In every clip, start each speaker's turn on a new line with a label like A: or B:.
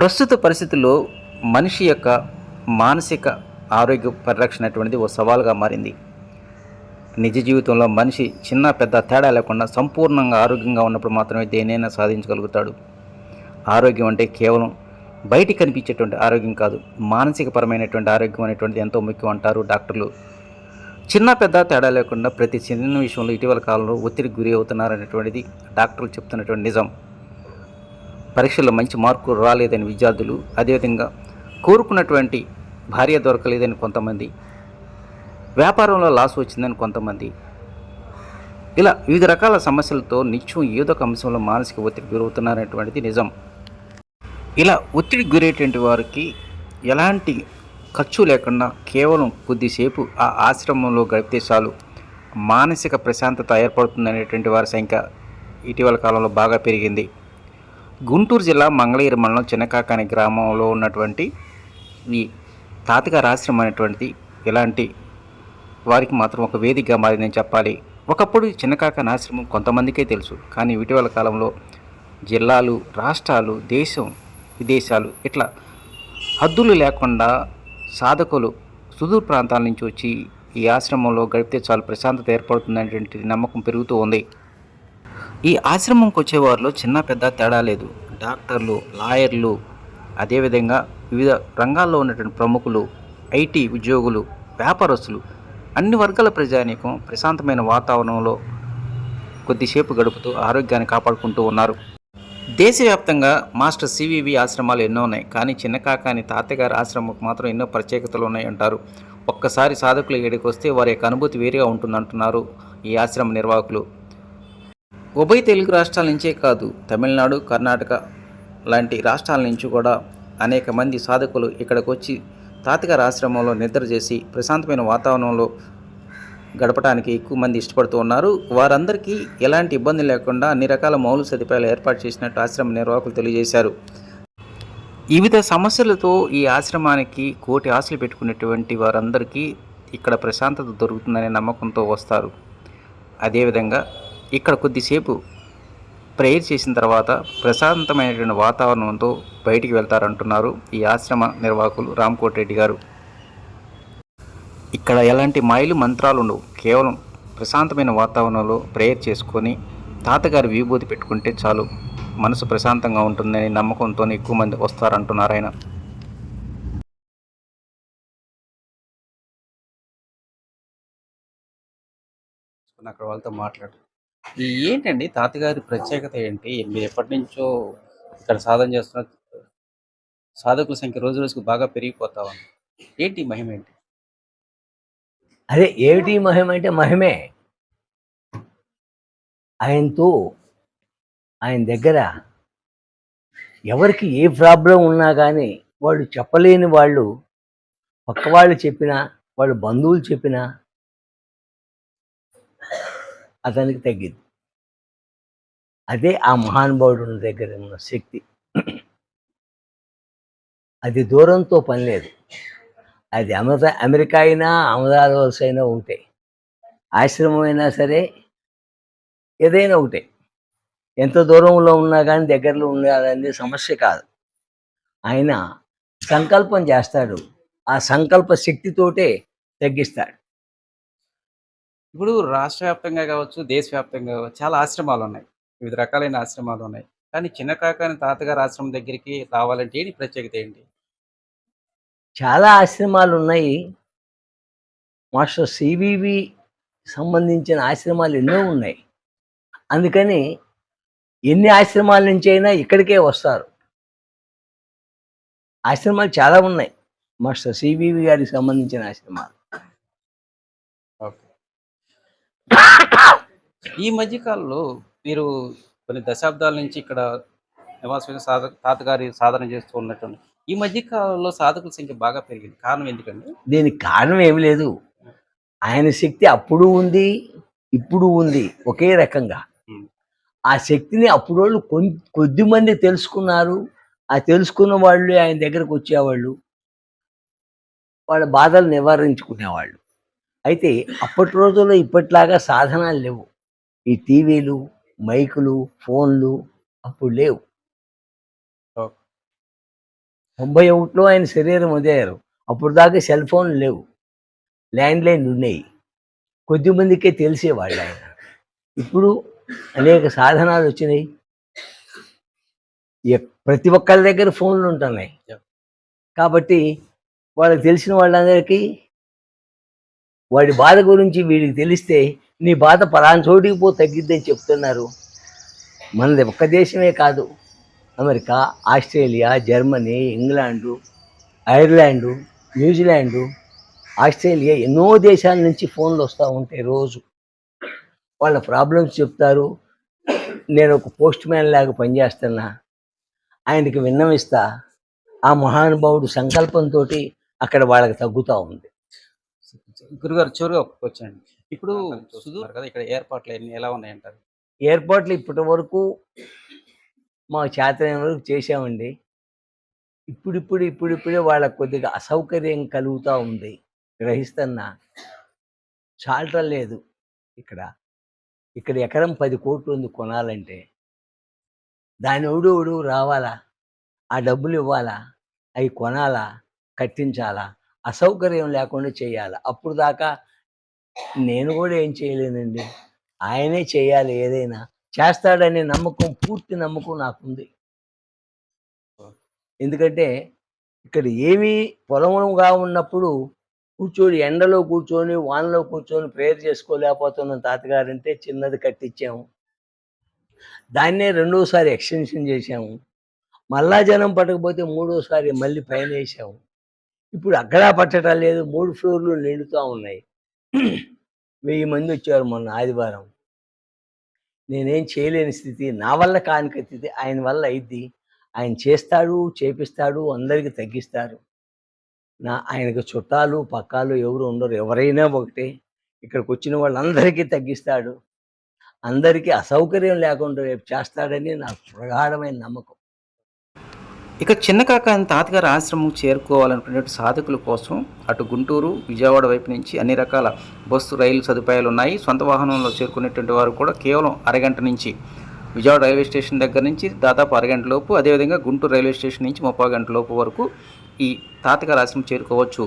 A: ప్రస్తుత పరిస్థితుల్లో మనిషి యొక్క మానసిక ఆరోగ్య పరిరక్షణ అటువంటిది ఓ సవాల్గా మారింది. నిజ జీవితంలో మనిషి చిన్న పెద్ద తేడా లేకుండా సంపూర్ణంగా ఆరోగ్యంగా ఉన్నప్పుడు మాత్రమే దేనైనా సాధించగలుగుతాడు. ఆరోగ్యం అంటే కేవలం బయటికి కనిపించేటువంటి ఆరోగ్యం కాదు మానసిక పరమైనటువంటి ఆరోగ్యం అనేటువంటిది ఎంతో ముఖ్యం అంటారు డాక్టర్లు. చిన్న పెద్ద తేడా లేకుండా ప్రతి చిన్న విషయంలో ఇటీవల కాలంలో ఒత్తిడికి గురి అవుతున్నారనేటువంటిది డాక్టర్లు చెప్తున్నటువంటి నిజం. పరీక్షల్లో మంచి మార్కులు రాలేదని విద్యార్థులు అదేవిధంగా కోరుకున్నటువంటి భార్య దొరకలేదని కొంతమంది వ్యాపారంలో లాస్ వచ్చిందని కొంతమంది. ఇలా వివిధ రకాల సమస్యలతో నిత్యం ఏదో ఒక అంశంలో మానసిక ఒత్తిడి గురవుతున్నారనేటువంటిది నిజం. ఇలా ఒత్తిడి గురేటువంటి వారికి ఎలాంటి ఖర్చు లేకుండా కేవలం కొద్దిసేపు ఆ ఆశ్రమంలో గడిపితే చాలు. మానసిక ప్రశాంతత ఏర్పడుతుందనేటువంటి వారి సంఖ్య ఇటీవల కాలంలో బాగా పెరిగింది. గుంటూరు జిల్లా మంగళగిరి మండలం చిన్నకాక అనే గ్రామంలో ఉన్నటువంటి ఈ తాతగారి ఆశ్రమం అనేటువంటిది ఇలాంటి వారికి మాత్రం ఒక వేదికగా మారిందని చెప్పాలి. ఒకప్పుడు ఈ చిన్నకాక ఆశ్రమం కొంతమందికే తెలుసు. కానీ ఇటీవల కాలంలో జిల్లాలు రాష్ట్రాలు దేశం విదేశాలు ఇట్లా హద్దులు లేకుండా సాధకులు సుదూర ప్రాంతాల నుంచి వచ్చి ఈ ఆశ్రమంలో గడిపితే చాలు ప్రశాంతత ఏర్పడుతుందనేటువంటి నమ్మకం పెరుగుతూ ఉంది. ఈ ఆశ్రమంకి వచ్చేవారిలో చిన్న పెద్ద తేడా లేదు. డాక్టర్లు లాయర్లు అదేవిధంగా వివిధ రంగాల్లో ఉన్నటువంటి ప్రముఖులు ఐటీ ఉద్యోగులు వ్యాపారస్తులు అన్ని వర్గాల ప్రజానీకం ప్రశాంతమైన వాతావరణంలో కొద్దిసేపు గడుపుతూ ఆరోగ్యాన్ని కాపాడుకుంటూ ఉన్నారు. దేశవ్యాప్తంగా మాస్టర్ సివివి ఆశ్రమాలు ఎన్నో ఉన్నాయి. కానీ చిన్న కాకాని తాతగారి ఆశ్రమంకు మాత్రం ఎన్నో ప్రత్యేకతలు ఉన్నాయి అంటారు ఒక్కసారి సాధకులు ఇక్కడికి వస్తే వారి యొక్క అనుభూతి వేరుగా ఉంటుందంటున్నారు ఈ ఆశ్రమ నిర్వాహకులు. ఉభయ తెలుగు రాష్ట్రాల నుంచే కాదు తమిళనాడు కర్ణాటక లాంటి రాష్ట్రాల నుంచి కూడా అనేక మంది సాధకులు ఇక్కడికి వచ్చి తాతగారి ఆశ్రమంలో నిద్ర చేసి ప్రశాంతమైన వాతావరణంలో గడపడానికి ఎక్కువ మంది ఇష్టపడుతూ ఉన్నారు. వారందరికీ ఎలాంటి ఇబ్బంది లేకుండా అన్ని రకాల మౌలిక సదుపాయాలు ఏర్పాటు చేసినట్టు ఆశ్రమ నిర్వాహకులు తెలియజేశారు. వివిధ సమస్యలతో ఈ ఆశ్రమానికి కోటి ఆశలు పెట్టుకున్నటువంటి వారందరికీ ఇక్కడ ప్రశాంతత దొరుకుతుందనే నమ్మకంతో వస్తారు. అదేవిధంగా ఇక్కడ కొద్దిసేపు ప్రేయర్ చేసిన తర్వాత ప్రశాంతమైనటువంటి వాతావరణంతో బయటికి వెళ్తారంటున్నారు ఈ ఆశ్రమ నిర్వాహకులు రామ్కోట్ రెడ్డి గారు. ఇక్కడ ఎలాంటి మాయలు మంత్రాలు ఉండవు. కేవలం ప్రశాంతమైన వాతావరణంలో ప్రేయర్ చేసుకొని తాతగారి విభూతి పెట్టుకుంటే చాలు. మనసు ప్రశాంతంగా ఉంటుందని నమ్మకంతో ఎక్కువ మంది వస్తారంటున్నారు ఆయన. అక్కడ వాళ్ళతో మాట్లాడు. ఏంటండి తాతగారి ప్రత్యేకత ఏంటి? మీరు ఎప్పటి నుంచో ఇక్కడ సాధన చేస్తున్న సాధకుల సంఖ్య రోజు రోజుకు బాగా పెరిగిపోతా ఉంది. ఏంటి మహిమ ఏంటి?
B: అదే ఏమిటి మహిమ అంటే మహిమే. ఆయనతో ఆయన దగ్గర ఎవరికి ఏ ప్రాబ్లం ఉన్నా కానీ వాళ్ళు చెప్పలేని వాళ్ళు పక్క వాళ్ళు చెప్పినా వాళ్ళు బంధువులు చెప్పినా అతనికి తగ్గింది. అదే ఆ మహానుభావుడు ఉన్న దగ్గర ఉన్న శక్తి. అది దూరంతో పని లేదు. అది అమృత అమెరికా అయినా అమదాల వలస అయినా ఒకటే. ఆశ్రమం అయినా సరే ఏదైనా ఒకటే. ఎంత దూరంలో ఉన్నా కానీ దగ్గరలో ఉండాలనేది సమస్య కాదు. ఆయన సంకల్పం చేస్తాడు. ఆ సంకల్ప శక్తితోటే తగ్గిస్తాడు.
A: ఇప్పుడు రాష్ట్ర వ్యాప్తంగా కావచ్చు దేశవ్యాప్తంగా కావచ్చు చాలా ఆశ్రమాలు ఉన్నాయి వివిధ రకాలైన ఆశ్రమాలు ఉన్నాయి కానీ చిన్న కాకాని తాతగారు ఆశ్రమం దగ్గరికి రావాలంటే ఏంటి ప్రత్యేకత ఏంటి?
B: చాలా ఆశ్రమాలు ఉన్నాయి మాస్టర్ సివివి సంబంధించిన ఆశ్రమాలు ఎన్నో ఉన్నాయి. అందుకని ఎన్ని ఆశ్రమాల నుంచి అయినా ఇక్కడికే వస్తారు. ఆశ్రమాలు చాలా ఉన్నాయి. మాస్టర్ సివివి గారికి సంబంధించిన ఆశ్రమాలు.
A: ఈ మధ్య కాలంలో మీరు కొన్ని దశాబ్దాల నుంచి ఇక్కడ నివాసమైన సాధ తాతగారి సాధన చేస్తూ ఉన్నట్టు ఈ మధ్య కాలంలో సాధకుల సంఖ్య బాగా పెరిగింది. కారణం ఎందుకండి?
B: దీనికి కారణం ఏమి లేదు. ఆయన శక్తి అప్పుడు ఉంది ఇప్పుడు ఉంది ఒకే రకంగా. ఆ శక్తిని అప్పుడు వాళ్ళు కొద్ది మంది తెలుసుకున్నారు. ఆ తెలుసుకున్న వాళ్ళు ఆయన దగ్గరకు వచ్చేవాళ్ళు. వాళ్ళ బాధలు నివారించుకునేవాళ్ళు. అయితే అప్పటి రోజుల్లో ఇప్పట్లాగా సాధనాలు లేవు. ఈ టీవీలు మైకులు ఫోన్లు అప్పుడు లేవు. తొంభై ఒకటిలో ఆయన శరీరం వదిలేరు అప్పుడు దాకా సెల్ ఫోన్లు లేవు. ల్యాండ్ లైన్ ఉన్నాయి. కొద్దిమందికే తెలిసేవాళ్ళు ఆయన. ఇప్పుడు అనేక సాధనాలు వచ్చినాయి. ప్రతి ఒక్కరి దగ్గర ఫోన్లు ఉంటున్నాయి. కాబట్టి వాళ్ళకి తెలిసిన వాళ్ళందరికీ వాడి బాధ గురించి వీడికి తెలిస్తే నీ బాధ పలానా చోటికి పో తగ్గిద్దని చెప్తున్నారు. మనది ఒక్క దేశమే కాదు. America Australia Germany England Ireland New Zealand Australia ఎన్నో దేశాల నుంచి ఫోన్లు వస్తూ ఉంటాయి రోజు. వాళ్ళ ప్రాబ్లమ్స్ చెప్తారు. నేను ఒక పోస్ట్ మ్యాన్ లాగా పనిచేస్తున్నా. ఆయనకి విన్నవిస్తా. ఆ మహానుభావుడు సంకల్పంతో అక్కడ వాళ్ళకి తగ్గుతూ ఉంది.
A: గురుగారు చివరిగా వచ్చాను ఇప్పుడు కదా ఇక్కడ ఏర్పాట్లు ఎన్ని ఎలా ఉన్నాయంటారు?
B: ఏర్పాట్లు ఇప్పటి వరకు మా చేతనైన వరకు చేసామండి ఇప్పుడిప్పుడు ఇప్పుడిప్పుడే వాళ్ళకి కొద్దిగా అసౌకర్యం కలుగుతూ ఉంది. గ్రహిస్తున్నా చాలటం లేదు ఇక్కడ. ఇక్కడ ఎకరం పది కోట్లు ఉంది కొనాలంటే. దాని ఎవడు ఎవడు రావాలా? ఆ డబ్బులు ఇవ్వాలా? అవి కొనాలా? కట్టించాలా? అసౌకర్యం లేకుండా చేయాలి? అప్పుడు దాకా నేను కూడా ఏం చేయలేనండి. ఆయనే చేయాలి ఏదైనా. చేస్తాడనే నమ్మకం పూర్తి నమ్మకం నాకుంది. ఎందుకంటే ఇక్కడ ఏమీ పొలముగా ఉన్నప్పుడు కూర్చొని ఎండలో కూర్చొని వానలో కూర్చొని ప్రేయర్ చేసుకోలేకపోతున్నాం తాతగారంటే చిన్నది కట్టించాము దాన్నే రెండోసారి ఎక్స్టెన్షన్ చేసాము మళ్ళా జనం పట్టకపోతే మూడోసారి మళ్ళీ పైన వేసాము. ఇప్పుడు అక్కడ పట్టడం లేదు మూడు ఫ్లోర్లు నిండుతూ ఉన్నాయి. వెయ్యి మంది వచ్చారు మొన్న ఆదివారం. నేనేం చేయలేని స్థితి నా వల్ల కానిక స్థితి ఆయన వల్ల అయింది ఆయన చేస్తాడు చేపిస్తాడు అందరికీ తగ్గిస్తారు. నా ఆయనకు చుట్టాలు పక్కాలు ఎవరు ఉండరు. ఎవరైనా ఒకటే. ఇక్కడికి వచ్చిన వాళ్ళందరికీ తగ్గిస్తాడు. అందరికీ అసౌకర్యం లేకుండా రేపు చేస్తాడని నాకు ప్రగాఢమైన నమ్మకం.
A: ఇక చిన్న కాక తాతగారి ఆశ్రమం చేరుకోవాలనుకునే సాధకుల కోసం అటు గుంటూరు విజయవాడ వైపు నుంచి అన్ని రకాల బస్సు రైలు సదుపాయాలు ఉన్నాయి. సొంత వాహనంలో చేరుకునేటువంటి వారు కూడా కేవలం అరగంట నుంచి విజయవాడ రైల్వే స్టేషన్ దగ్గర నుంచి దాదాపు అరగంట లోపు అదేవిధంగా గుంటూరు రైల్వే స్టేషన్ నుంచి ముప్పై గంటల లోపు వరకు ఈ తాతగారి ఆశ్రమం చేరుకోవచ్చు.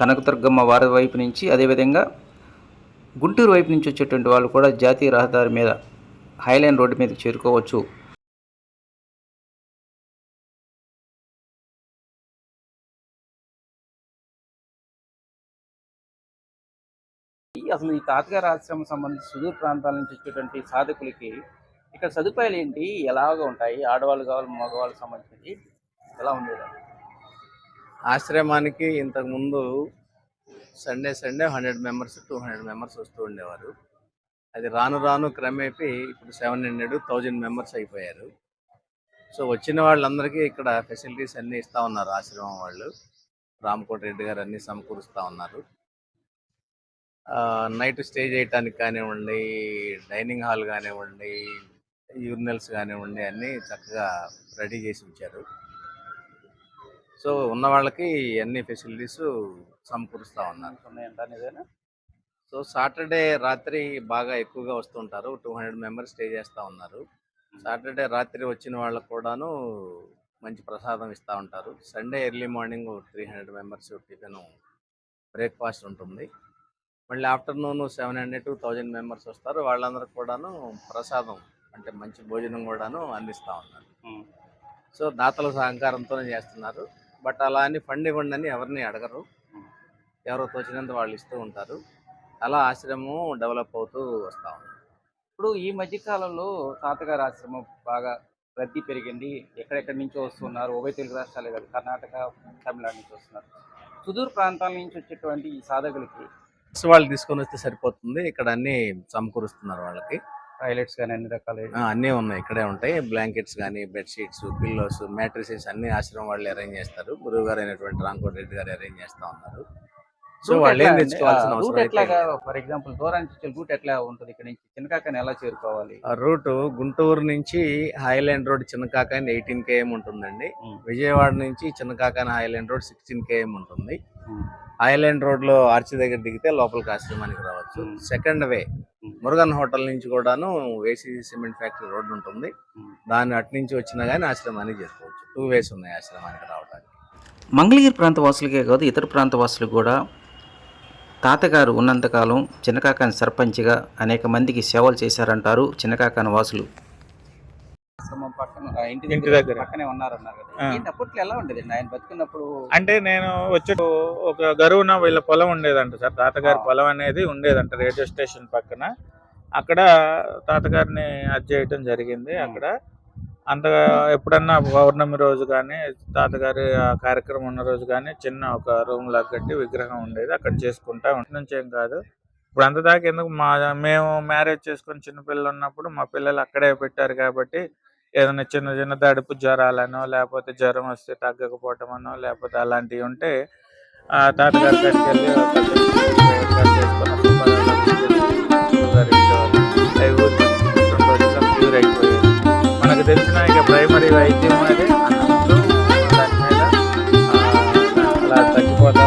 A: కనకదుర్గమ్మ వారి వైపు నుంచి అదేవిధంగా గుంటూరు వైపు నుంచి వచ్చేటువంటి వాళ్ళు కూడా జాతీయ రహదారి మీద హైలైన్ రోడ్డు మీద చేరుకోవచ్చు. అసలు ఈ తాతగారి ఆశ్రమం సంబంధించి సుదూర ప్రాంతాల నుంచి వచ్చేటువంటి సాధకులకి ఇక్కడ సదుపాయాలు ఏంటి? ఎలాగ ఉంటాయి? ఆడవాళ్ళు కావాలి మగవాళ్ళకి సంబంధించి ఎలా ఉంది
C: ఆశ్రమానికి ఇంతకుముందు Sunday Sunday hundred members two hundred members వస్తూ ఉండేవారు. అది రాను రాను క్రమేపీ ఇప్పుడు సెవెన్ హండ్రెడ్ థౌజండ్ మెంబర్స్ అయిపోయారు. సో వచ్చిన వాళ్ళందరికీ ఇక్కడ ఫెసిలిటీస్ అన్నీ ఇస్తూ ఉన్నారు ఆశ్రమం వాళ్ళు. రామకోట రెడ్డి గారు అన్నీ సమకూరుస్తూ ఉన్నారు. నైట్ స్టే చేయడానికి కానివ్వండి డైనింగ్ హాల్ కానివ్వండి యూరినల్స్ కానివ్వండి అన్నీ చక్కగా రెడీ చేసి ఉంచారు. సో ఉన్న వాళ్ళకి అన్ని ఫెసిలిటీస్ సమకూరుస్తూ ఉన్నారు. సో సాటర్డే రాత్రి బాగా ఎక్కువగా వస్తుంటారు టూ హండ్రెడ్ మెంబర్స్ స్టే చేస్తూ ఉన్నారు. సాటర్డే రాత్రి వచ్చిన వాళ్ళకు కూడాను మంచి ప్రసాదం ఇస్తూ ఉంటారు. Sunday early morning three hundred members tiffin breakfast ఉంటుంది. మళ్ళీ afternoon seven hundred to thousand members వస్తారు. వాళ్ళందరికి కూడాను ప్రసాదం అంటే మంచి భోజనం కూడాను అందిస్తూ ఉన్నారు. సో దాతల సహకారంతోనే చేస్తున్నారు. బట్ అలా అని ఫండ్ ఇవ్వండి అని ఎవరిని అడగరు. ఎవరో తోచినంత వాళ్ళు ఇస్తూ ఉంటారు. అలా ఆశ్రమం డెవలప్ అవుతూ వస్తూ ఉంది.
A: ఇప్పుడు ఈ మధ్య కాలంలో తాతగారి ఆశ్రమం బాగా రద్దీ పెరిగింది. ఎక్కడెక్కడి నుంచో వస్తున్నారు? ఉభయ తెలుగు రాష్ట్రాలే కాదు కర్ణాటక తమిళనాడు నుంచి వస్తున్నారు. సుదూర ప్రాంతాల నుంచి వచ్చేటువంటి ఈ సాధకులకి
C: సో వాళ్ళు తీసుకొని వస్తే సరిపోతుంది. ఇక్కడ అన్ని సమకూరుస్తున్నారు వాళ్ళకి.
A: టాయిలెట్స్ కానీ అన్ని రకాల
C: అన్నీ ఉన్నాయి. ఇక్కడే ఉంటాయి. బ్లాంకెట్స్ కానీ బెడ్షీట్స్ పిల్లోస్ మ్యాట్రిసెస్ అన్ని ఆశ్రమం వాళ్ళు అరేంజ్ చేస్తారు. గురువు గారు అయినటువంటి రాంకోటి రెడ్డి గారు అరేంజ్ చేస్తూ ఉన్నారు. సో వాళ్ళు ఏం తెచ్చుకోవాల్సిన
A: రూట్ ఎట్లాగా ఫర్ ఎగ్జాంపుల్ దూరానికి వచ్చే రూట్ ఎట్లా ఉంటుంది ఇక్కడ నుంచి చిన్నకాకని ఎలా చేరుకోవాలి
C: ఆ రూట్ గుంటూరు నుంచి highland road Chinnakakani eighteen KM ఉంటుందండి. విజయవాడ నుంచి Chinnakakani highland road sixteen KM ఉంటుంది. ఐలాండ్ రోడ్లో ఆర్చి దగ్గర దిగితే లోపలికి ఆశ్రమానికి రావచ్చు. Second way. మురుగన్ హోటల్ నుంచి కూడాను ఏసీ సిమెంట్ ఫ్యాక్టరీ రోడ్ ఉంటుంది. దాన్ని అటు నుంచి వచ్చినా గానీ ఆశ్రమానికి చేరుకోవచ్చు టూ వేస్ ఉన్నాయి ఆశ్రమానికి రావడానికి
A: మంగళగిరి ప్రాంత వాసులకే కాదు ఇతర ప్రాంత వాసులు కూడా తాతగారు ఉన్నంతకాలం చిన్నకాకాని సర్పంచ్గా అనేక మందికి సేవలు చేశారంటారు చిన్నకాకాని వాసులు ఇంటి
D: ఇంటి దగ్గర.
A: పక్కనే ఉన్నారన్నారు కదా
D: ఆ.
A: ఏంటి అప్పట్లో ఎలా ఉండేదండి ఆయన బతుకున్నప్పుడు
D: అంటే నేను వచ్చి ఒక గరువున వీళ్ళ పొలం ఉండేదంట సార్ తాతగారి. పొలం అనేది ఉండేదంట రేడియో స్టేషన్ పక్కన అక్కడ తాతగారిని అది చేయటం జరిగింది. అక్కడ అంతగా ఎప్పుడన్నా పౌర్ణమి రోజు కానీ తాతగారి కార్యక్రమం ఉన్న రోజు కానీ చిన్న ఒక రూమ్ లాగా కట్టి విగ్రహం ఉండేది. అక్కడ చేసుకుంటా నుంచి ఏం కాదు. ఇప్పుడు అంత దాకా ఎందుకు మా మేము మ్యారేజ్ చేసుకుని చిన్నపిల్లలు ఉన్నప్పుడు మా పిల్లలు అక్కడే పెట్టారు కాబట్టి ఏదైనా చిన్న చిన్న దడుపు జ్వరాలనో లేకపోతే జ్వరం వస్తే తగ్గకపోవటం అనో లేకపోతే అలాంటివి ఉంటే ఆ తాతగారి దగ్గరికి వెళ్ళి ప్రైమరీ వైద్యం అనేది అలా తగ్గిపోతా